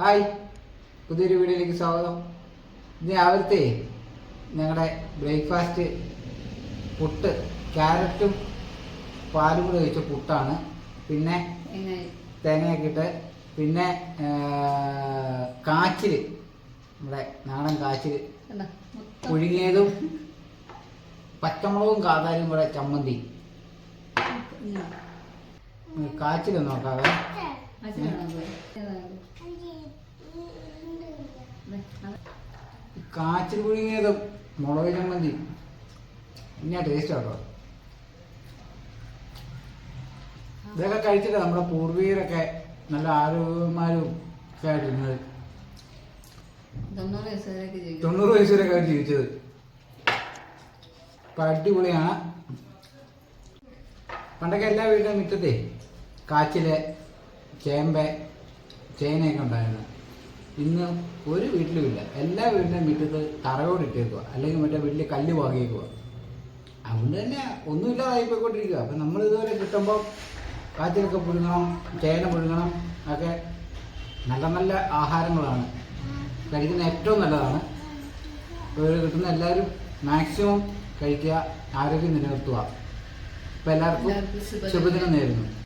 Hi. പുതിയൊരു വീഡിയോയിലേക്ക് സ്വാഗതം. ഇന്ന് രാവിലത്തെ ഞങ്ങളുടെ ബ്രേക്ക്ഫാസ്റ്റ് പുട്ട് ക്യാരറ്റും പാലും കൂടെ കഴിച്ച പുട്ടാണ്. പിന്നെ തേങ്ങയൊക്കെ ഇട്ട് പിന്നെ കാച്ചിൽ നമ്മുടെ നാടൻ കാച്ചിൽ പുഴുങ്ങിയതും പച്ചമുളകും കാതാലും കൂടെ ചമ്മന്തി. കാച്ചിൽ നോക്കാവേ. കാച്ചിൽ പുഴുങ്ങിയത് മുളക് ചമ്മന്തി. ഇനി ടേസ്റ്റ് ആട്ടോ. ഇതൊക്കെ കഴിച്ചിട്ട് നമ്മുടെ പൂർവീരൊക്കെ നല്ല ആരോഗ്യമാരും ഒക്കെ ആയിട്ടിരുന്നത് തൊണ്ണൂറ് വയസ്സ് വരെ അവർ ജീവിച്ചത്. ഇപ്പം അടിപൊളിയാണ്. പണ്ടൊക്കെ എല്ലാ വീട്ടിലും മിറ്റത്തെ കാച്ചിൽ ചേമ്പ് ചേനയൊക്കെ ഉണ്ടായിരുന്നു. ഇന്ന് ഒരു വീട്ടിലുമില്ല. എല്ലാ വീടിന്റെ മുറ്റത്ത് തറയോട് ഇട്ടേക്കുക അല്ലെങ്കിൽ മറ്റേ വീട്ടിൽ കല്ല് വാങ്ങിയേക്കുക അതുകൊണ്ട് തന്നെ ഒന്നുമില്ലാതായി പോയിക്കൊണ്ടിരിക്കുക അപ്പം നമ്മൾ ഇതുപോലെ കിട്ടുമ്പോൾ കാച്ചിലൊക്കെ പുഴുങ്ങണം ചേന പുഴുങ്ങണം ഒക്കെ നല്ല നല്ല ആഹാരങ്ങളാണ്. കഴിക്കുന്ന ഏറ്റവും നല്ലതാണ്. ഇവിടെ കിട്ടുന്ന എല്ലാവരും മാക്സിമം കഴിക്കുക ആരോഗ്യം നിലനിർത്തുക. അപ്പോൾ എല്ലാവർക്കും. ശുഭദിനം നേരുന്നു.